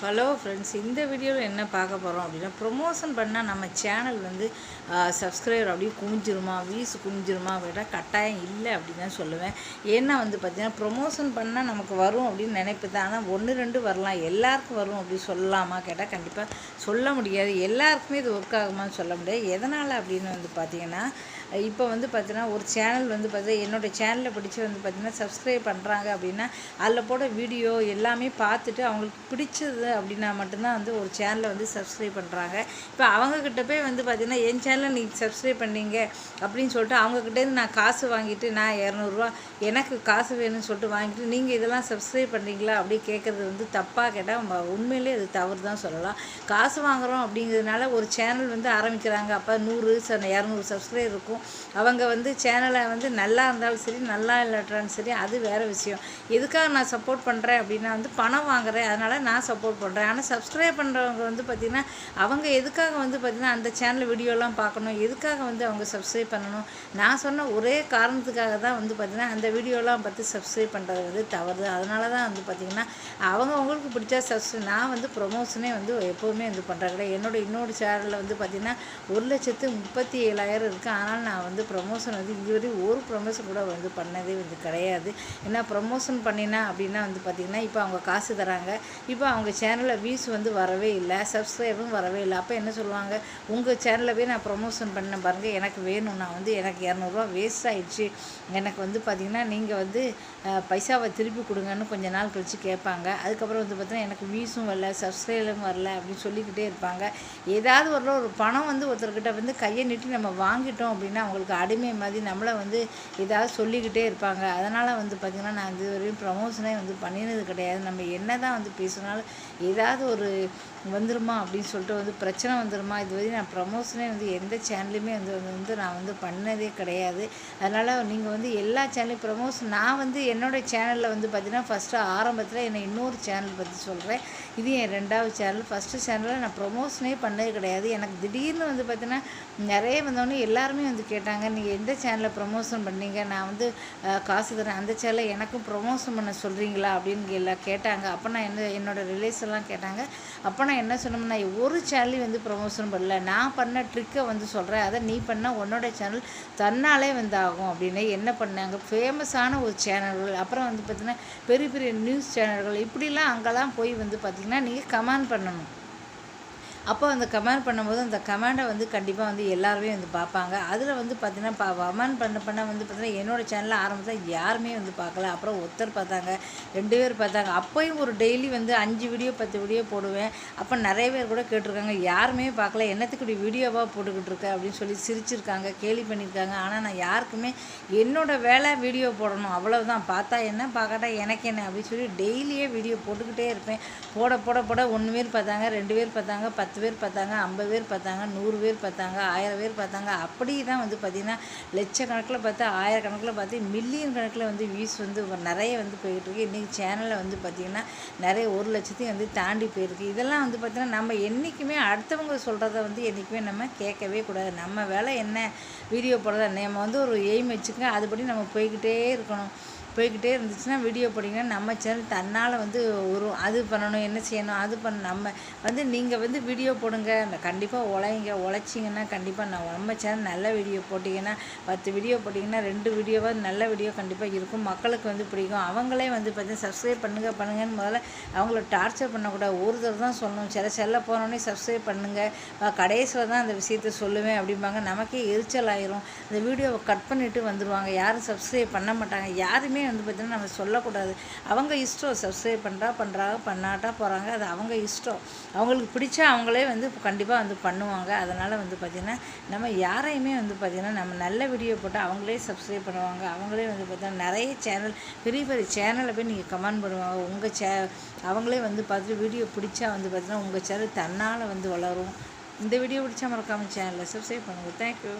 Hello friends இந்த வீடியோவில் என்ன பார்க்க போகிறோம் அப்படின்னா ப்ரொமோஷன் பண்ணால் நம்ம சேனல் வந்து சப்ஸ்கிரைபர் அப்படியே குமிஞ்சிருமா வீசு குமிஞ்சிருமா அப்படின்னா கட்டாயம் இல்லை அப்படின்னு தான் சொல்லுவேன். ஏன்னா வந்து பார்த்திங்கன்னா ப்ரொமோஷன் பண்ணால் நமக்கு வரும் அப்படின்னு நினைப்பு தான். ஆனால் ஒன்று ரெண்டு வரலாம். எல்லாருக்கும் வரும் அப்படி சொல்லலாமா கேட்டால் கண்டிப்பாக சொல்ல முடியாது. எல்லாருக்குமே இது ஒர்க் ஆகுமான்னு சொல்ல முடியாது. எதனால் அப்படின்னு வந்து பார்த்திங்கன்னா இப்போ வந்து பார்த்திங்கன்னா ஒரு சேனல் வந்து பார்த்தீங்கன்னா என்னோடய சேனலில் பிடிச்சி வந்து பார்த்திங்கன்னா சப்ஸ்கிரைப் பண்ணுறாங்க அப்படின்னா அதில் போட வீடியோ எல்லாமே பார்த்துட்டு அவங்களுக்கு பிடிச்சது அப்படின்னா மட்டும்தான் வந்து ஒரு சேனலை வந்து சப்ஸ்கிரைப் பண்ணுறாங்க இப்போ அவங்கக்கிட்ட போய் வந்து பார்த்திங்கன்னா என் சேனலை நீங்கள் சப்ஸ்கிரைப் பண்ணீங்க அப்படின்னு சொல்லிட்டு அவங்கக்கிட்டேருந்து நான் காசு வாங்கிட்டு நான் இரநூறுவா எனக்கு காசு வேணும்னு சொல்லிட்டு வாங்கிட்டு நீங்கள் இதெல்லாம் சப்ஸ்கிரைப் பண்ணுறீங்களா அப்படி கேட்குறது வந்து தப்பாக கேட்டால் உண்மையிலே அது தவறு தான் சொல்லலாம். காசு வாங்குகிறோம் அப்படிங்கிறதுனால ஒரு சேனல் வந்து ஆரம்பிக்கிறாங்க. அப்போ நூறு இரநூறு சப்ஸ்கிரைபர் இருக்கும். அவங்க வந்து சேனலை வந்து நல்லா இருந்தாலும் சரி நல்லா இல்லாட்டாலும் சரி அது வேறு விஷயம். எதுக்காக நான் சப்போர்ட் பண்ணுறேன் அப்படின்னா வந்து பணம் வாங்குறேன். அதனால் நான் சப்போர்ட் பண்ணுறேன் ஆனால் சப்ஸ்கிரைப் பண்ணுறவங்க வந்து பார்த்திங்கன்னா அவங்க எதுக்காக வந்து பார்த்திங்கன்னா அந்த சேனல் வீடியோலாம் பார்க்கணும் எதுக்காக வந்து அவங்க சப்ஸ்கிரைப் பண்ணணும்? நான் சொன்ன ஒரே காரணத்துக்காக தான் வந்து பார்த்திங்கன்னா அந்த வீடியோலாம் பார்த்து சப்ஸ்கிரைப் பண்ணுறது வந்து தவறு. அதனால தான் வந்து பார்த்திங்கன்னா அவங்க அவங்களுக்கு பிடிச்சா சப்ஸ்கிரைப் நான் வந்து ப்ரொமோஷனே வந்து எப்போவுமே வந்து பண்ணுறேன் கிடையாது என்னோட இன்னொரு சேனலில் வந்து பார்த்திங்கன்னா ஒரு லட்சத்து முப்பத்தி ஏழாயிரம் இருக்குது ஆனால் நான் வந்து ப்ரொமோஷன் வந்து இதுவரை ஒரு ப்ரொமோஷன் கூட வந்து பண்ணதே வந்து கிடையாது. ஏன்னா ப்ரொமோஷன் பண்ணினா அப்படின்னா வந்து பார்த்திங்கன்னா இப்போ அவங்க காசு தராங்க. இப்போ அவங்க சேனலில் வியூஸ் வந்து வரவே இல்லை சப்ஸ்கிரைபும் வரவே இல்லை. அப்போ என்ன சொல்லுவாங்க? உங்கள் சேனலில் போய் நான் ப்ரொமோஷன் பண்ண பாருங்கள் எனக்கு வேணும். நான் வந்து எனக்கு இரநூறுவா வேஸ்ட் ஆகிடுச்சு எனக்கு வந்து பார்த்திங்கன்னா நீங்கள் வந்து பைசாவை திருப்பி கொடுங்கன்னு கொஞ்ச நாள் கழித்து கேட்பாங்க. அதுக்கப்புறம் வந்து பார்த்திங்கன்னா எனக்கு வியூஸும் வரல சப்ஸ்கிரைபரும் வரல அப்படின்னு சொல்லிக்கிட்டே இருப்பாங்க. ஏதாவது ஒரு ஒரு பணம் வந்து ஒருத்தர்கிட்ட வந்து கையை நீட்டி நம்ம வாங்கிட்டோம் அப்படின்னா அவங்களுக்கு அடிமை மாதிரி நம்மளை வந்து ஏதாவது சொல்லிக்கிட்டே இருப்பாங்க. அதனால் வந்து பார்த்திங்கன்னா நான் இது வரையும் ப்ரமோஷனே வந்து பண்ணினது கிடையாது. நம்ம என்ன தான் வந்து பேசினாலும் ஏதாவது ஒரு வந்துருமா அப்படின்னு சொல்லிட்டு வந்து பிரச்சனை வந்துருமா? இது வரையும் நான் ப்ரமோஷனே வந்து எந்த சேனல்லையுமே வந்து வந்து நான் வந்து பண்ணதே கிடையாது. அதனால் நீங்கள் வந்து எல்லா சேனலையும் ப்ரமோஷன் நான் வந்து என்னோடய சேனலில் வந்து பார்த்திங்கன்னா ஃபஸ்ட்டு ஆரம்பத்தில் என்னை இன்னொரு சேனல் பற்றி சொல்கிறேன் இது என் ரெண்டாவது சேனல் ஃபஸ்ட்டு சேனலில் நான் ப்ரொமோஷனே பண்ணது கிடையாது. எனக்கு திடீர்னு வந்து பார்த்திங்கன்னா நிறைய வந்தோடனே எல்லாருமே வந்து கேட்டாங்க நீங்கள் எந்த சேனலில் ப்ரொமோஷன் பண்ணீங்க? நான் வந்து காசு தரேன். அந்த சேனலில் எனக்கும் ப்ரொமோஷன் பண்ண சொல்கிறீங்களா அப்படின்னு எல்லாம் கேட்டாங்க. அப்போ நான் என்ன என்னோடய ரிலேஸ் எல்லாம் கேட்டாங்க. அப்போ நான் என்ன சொன்னோம்னா ஒரு சேனலையும் வந்து ப்ரொமோஷன் பண்ணல. நான் பண்ண ட்ரிக்கை வந்து சொல்கிறேன் அதை நீ பண்ணால் உன்னோட சேனல் தன்னாலே வந்து ஆகும் அப்படின்னு. என்ன பண்ணாங்க? ஃபேமஸான ஒரு சேனல்கள் அப்புறம் வந்து பார்த்திங்கன்னா பெரிய பெரிய நியூஸ் சேனல்கள் இப்படிலாம் அங்கெல்லாம் போய் வந்து பார்த்திங்கன்னா நீங்கள் கமெண்ட் பண்ணணும். அப்போ அந்த கமெண்ட் பண்ணும்போது அந்த கமெண்டை வந்து கண்டிப்பாக வந்து எல்லாருமே வந்து பார்ப்பாங்க. அதில் வந்து பார்த்திங்கன்னா பா கமெண்ட் பண்ண பண்ண வந்து பார்த்திங்கன்னா என்னோடய சேனலில் ஆரம்பத்தில் யாருமே வந்து பார்க்கல. அப்புறம் ஒருத்தர் பார்த்தாங்க ரெண்டு பேர் பார்த்தாங்க. அப்போயும் ஒரு டெய்லி வந்து அஞ்சு வீடியோ பத்து வீடியோ போடுவேன். அப்போ நிறைய பேர் கூட கேட்டிருக்காங்க யாருமே பார்க்கல. என்னத்துக்கு இப்படி வீடியோவாக போட்டுக்கிட்டு இருக்க? அப்படின்னு சொல்லி சிரிச்சிருக்காங்க கேலி பண்ணியிருக்காங்க. ஆனால் நான் யாருக்குமே என்னோடய வேலை வீடியோ போடணும். அவ்வளோதான் பார்த்தா என்ன பார்க்கட்டா எனக்கு என்ன அப்படின்னு சொல்லி டெய்லியே வீடியோ போட்டுக்கிட்டே இருப்பேன். போட போட போட ஒன்று பேர் பார்த்தாங்க ரெண்டு பேர் பார்த்தாங்க பத்து பத்து பேர் பார்த்தாங்க ஐம்பது பேர் பார்த்தாங்க நூறு பேர் பார்த்தாங்க ஆயிரம் பேர் பார்த்தாங்க. அப்படி தான் வந்து பார்த்திங்கன்னா லட்சக்கணக்கில் பார்த்து ஆயிரக்கணக்கில் பார்த்து மில்லியன் கணக்கில் வந்து வியூஸ் வந்து நிறைய வந்து போயிட்டுருக்கு இன்றைக்கி சேனலில் வந்து பார்த்திங்கன்னா நிறைய ஒரு லட்சத்தையும் வந்து தாண்டி போயிருக்கு. இதெல்லாம் வந்து பார்த்திங்கன்னா நம்ம என்றைக்குமே அடுத்தவங்க சொல்கிறத வந்து என்றைக்குமே நம்ம கேட்கவே கூடாது. நம்ம வேலை என்ன? வீடியோ போடுறதா? நம்ம வந்து ஒரு எய்ம் வச்சுக்க அதுபடி நம்ம போய்கிட்டே இருக்கணும். போய்கிட்டே இருந்துச்சுன்னா வீடியோ போட்டிங்கன்னா நம்ம சேனல் தன்னால் வந்து ஒரு அது பண்ணணும் என்ன செய்யணும் அது பண்ண நம்ம வந்து நீங்கள் வந்து வீடியோ போடுங்க. கண்டிப்பாக உழைங்க உழைச்சிங்கன்னா கண்டிப்பாக நான் நம்ம சேனல் நல்ல வீடியோ போட்டிங்கன்னா பத்து வீடியோ போட்டிங்கன்னா ரெண்டு வீடியோவாக நல்ல வீடியோ கண்டிப்பாக இருக்கும். மக்களுக்கு வந்து பிடிக்கும். அவங்களே வந்து பார்த்தீங்கன்னா சப்ஸ்கிரைப் பண்ணுங்கள் பண்ணுங்கன்னு முதல்ல அவங்கள டார்ச்சர் பண்ணக்கூடாது. ஒரு தடவை தான் சொல்லணும். சில செல்ல போனோடனே சப்ஸ்கிரைப் பண்ணுங்கள் கடைசியில் தான் அந்த விஷயத்த சொல்லுவேன் அப்படிம்பாங்க. நமக்கே எரிச்சல் ஆயிரும். அந்த வீடியோவை கட் பண்ணிவிட்டு வந்துடுவாங்க யாரும் சப்ஸ்கிரைப் பண்ண மாட்டாங்க. யாருமே வந்து பார்த்திங்கன்னா நம்ம சொல்லக்கூடாது. அவங்க இஷ்டம். சப்ஸ்கிரைப் பண்ணுறா பண்ணுறாங்க பண்ணாட்டா போகிறாங்க அது அவங்க இஷ்டம். அவங்களுக்கு பிடிச்சா அவங்களே வந்து கண்டிப்பாக வந்து பண்ணுவாங்க. அதனால் வந்து பார்த்திங்கன்னா நம்ம யாரையுமே வந்து பார்த்திங்கன்னா நம்ம நல்ல வீடியோ போட்டால் அவங்களே சப்ஸ்கிரைப் பண்ணுவாங்க. அவங்களே வந்து பார்த்திங்கன்னா நிறைய சேனல் பெரிய பெரிய சேனலில் போய் நீங்கள் கமெண்ட் பண்ணுவாங்க. உங்கள் சே அவங்களே வந்து பார்த்துட்டு வீடியோ பிடிச்சா வந்து பார்த்திங்கன்னா உங்கள் சேனல் தன்னால் வந்து வளரும். இந்த வீடியோ பிடிச்சா மறக்காமல் சேனலில் சப்ஸ்கிரைப் பண்ணுங்கள் தேங்க்யூ